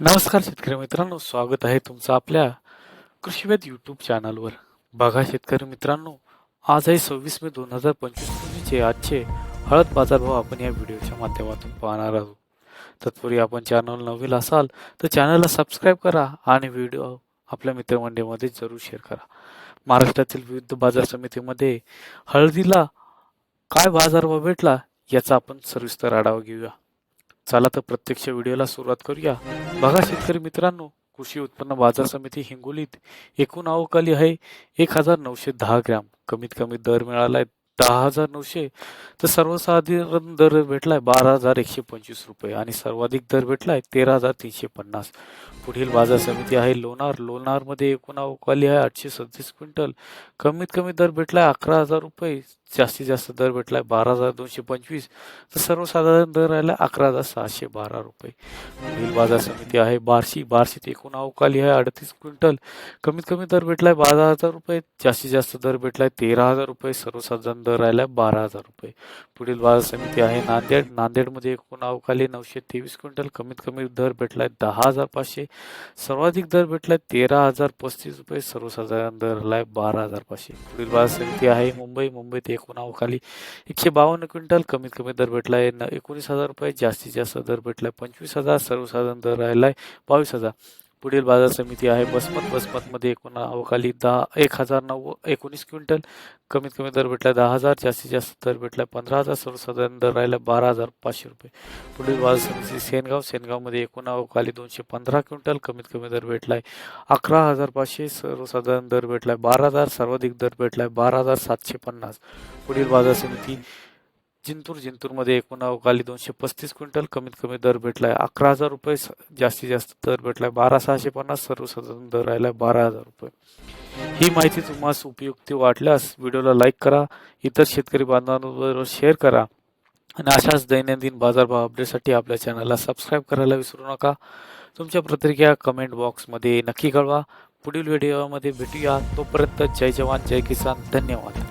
नमस्कार शेतकरी मित्रांनो स्वागत आहे तुमचं आपल्या कृषीवेद यूट्यूब चॅनलवर बघा शेतकरी मित्रांनो आज आहे सव्वीस मे दोन हजार पंचवीस रोजीचे आजचे हळद बाजारभाव आपण या व्हिडिओच्या माध्यमातून पाहणार आहोत. तत्पूर्वी आपण चॅनल नवीन असाल तर चॅनलला सबस्क्राईब करा आणि व्हिडिओ आपल्या मित्रमंडळीमध्ये जरूर शेअर करा. महाराष्ट्रातील विविध बाजार समितीमध्ये हळदीला काय बाजारभाव भेटला याचा आपण सविस्तर आढावा घेऊया. चला तर प्रत्यक्ष व्हिडिओला सुरुवात करूया. बघा शेतकरी मित्रांनो कृषी उत्पन्न बाजार समिती हिंगोलीत एकूण आवकाली आहे एक हजार नऊशे दहा ग्रॅम. कमीत कमी दर मिळाला आहे दहा हजार नऊशे. तर सर्वसाधारण दर भेटलाय बारा हजार एकशे पंचवीस रुपये आणि सर्वाधिक दर भेटलाय तेरा हजार तीनशे पन्नास. पुढील बाजार समिती आहे लोणार. लोणारमध्ये एकूण अवकाली आहे आठशे सदतीस क्विंटल. कमीत कमी दर भेटलाय अकरा हजार रुपये. जास्तीत जास्त दर भेटलाय बारा हजार दोनशे पंचवीस. तर सर्वसाधारण दर राहिला अकरा हजार सहाशे बारा रुपये. पुढील बाजार समिती आहे बार्शी. बार्शीत एकूण अवकाली आहे अडतीस क्विंटल. कमीत कमी दर भेटलाय बारा हजार रुपये. जास्तीत जास्त दर भेटलाय तेरा हजार रुपये. सर्वसाधारण दर आहे बारा हजार रुपये. पुढील बाजार समिती आहे नांदेड. नांदेडमध्ये एकूण अवकाली नऊशे तेवीस क्विंटल कमीत कमी दर भेटलाय दहा हजार पाचशे. सर्वाधिक दर भेटलाय तेरा हजार पस्तीस रुपये. सर्वसाधारण दर राहिलाय बारा हजार पाचशे. पुढील बाजार समिती आहे मुंबई. मुंबईत एकूण अवकाली एकशे बावन्न क्विंटल कमीत कमी दर भेटलाय न एकोणीस हजार रुपये. जास्तीत जास्त दर भेटलाय पंचवीस हजार. सर्वसाधारण दर राहिलाय बावीस हजार. पुढील बाजार समिती आहे. बसमत बसमतमध्ये एकूण अवकाली दहा एक हजार नऊ एकोणीस क्विंटल. कमीत कमी दर भेटलाय दहा हजार जास्तीत जास्त दर भेटलाय पंधरा हजार. सर्वसाधारण दर राहिला बारा हजार पाचशे रुपये. पुढील बाजार समिती सेनगाव. सेनगावमध्ये एकूण अवकाली दोनशे पंधरा क्विंटल. कमीत कमी दर भेटलाय अकरा हजार पाचशे. सर्वसाधारण दर भेटलाय बारा हजार. सर्वाधिक दर भेटलाय बारा हजार सातशे पन्नास. पुढील बाजार समिती जिंतूर जिंतूरमध्ये एकूण अवकाली दोनशे पस्तीस क्विंटल कमीत कमी दर भेटलाय. अकरा हजार रुपये स- जास्तीत जास्त दर भेटलाय. बारा सहाशे पन्नास सर्वसाधारण दर राहिलाय बारा हजार रुपये. ही माहिती तुम्हाला उपयुक्त वाटल्यास व्हिडिओला लाईक करा इतर शेतकरी बांधवांबरोबर शेअर करा आणि अशाच दैनंदिन बाजारभाव अपडेटसाठी आपल्या चॅनलला सबस्क्राईब करायला विसरू नका. तुमच्या प्रतिक्रिया कमेंट बॉक्समध्ये नक्की कळवा. पुढील व्हिडिओमध्ये भेटूया. तोपर्यंत जय जवान जय किसान. धन्यवाद.